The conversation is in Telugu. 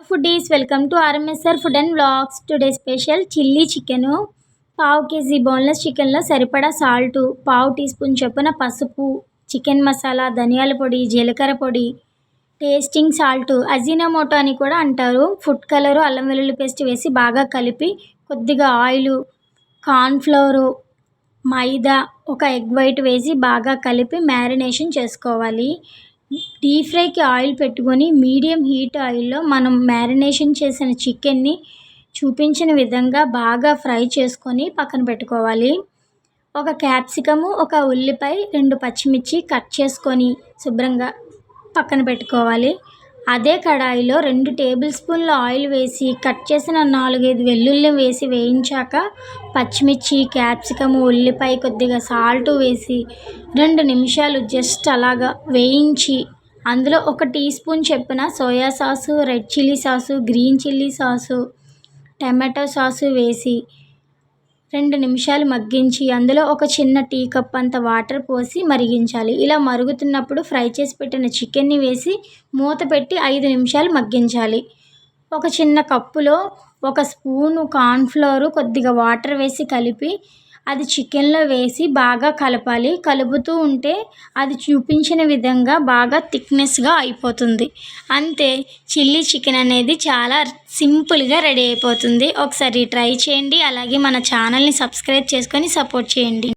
Foodies welcome to RMSR food and blogs today special chilli chicken పావు కేజీ బోన్లెస్ చికెన్లో సరిపడా సాల్టు పావు టీ స్పూన్ చొప్పున పసుపు చికెన్ మసాలా ధనియాల పొడి జీలకర్ర పొడి టేస్టింగ్ సాల్ట్ అజీనామోటో అని కూడా అంటారు ఫుడ్ కలరు అల్లం వెల్లుల్లి పేస్ట్ వేసి బాగా కలిపి కొద్దిగా ఆయిలు కార్న్ఫ్లవరు మైదా ఒక ఎగ్ వైట్ వేసి బాగా కలిపి మ్యారినేషన్ చేసుకోవాలి డీప్ ఫ్రైకి ఆయిల్ పెట్టుకొని మీడియం హీట్ ఆయిల్లో మనం మ్యారినేషన్ చేసిన చికెన్ని చూపించిన విధంగా బాగా ఫ్రై చేసుకొని పక్కన పెట్టుకోవాలి. ఒక క్యాప్సికము ఒక ఉల్లిపాయ రెండు పచ్చిమిర్చి కట్ చేసుకొని శుభ్రంగా పక్కన పెట్టుకోవాలి. అదే కడాయిలో రెండు టేబుల్ స్పూన్ల ఆయిల్ వేసి కట్ చేసిన నాలుగైదు వెల్లుల్లి వేసి వేయించాక పచ్చిమిర్చి క్యాప్సికము ఉల్లిపాయ కొద్దిగా సాల్ట్ వేసి రెండు నిమిషాలు జస్ట్ అలాగా వేయించి అందులో ఒక టీ స్పూన్ చెప్పిన soya sauce red chilli sauce green chilli sauce tomato sauce వేసి రెండు నిమిషాలు మగ్గించి అందులో ఒక చిన్న టీ కప్ అంత వాటర్ పోసి మరిగించాలి. ఇలా మరుగుతున్నప్పుడు ఫ్రై చేసి పెట్టిన చికెన్ని వేసి మూత పెట్టి ఐదు నిమిషాలు మగ్గించాలి. ఒక చిన్న కప్పులో ఒక స్పూను కార్న్ఫ్లోరు కొద్దిగా వాటర్ వేసి కలిపి అది చికెన్లో వేసి బాగా కలపాలి. కలుపుతూ ఉంటే అది చూపించిన విధంగా బాగా థిక్నెస్గా అయిపోతుంది. అంతే చిల్లీ చికెన్ అనేది చాలా సింపుల్గా రెడీ అయిపోతుంది. ఒకసారి ట్రై చేయండి. అలాగే మన ఛానల్ని సబ్స్క్రైబ్ చేసుకొని సపోర్ట్ చేయండి.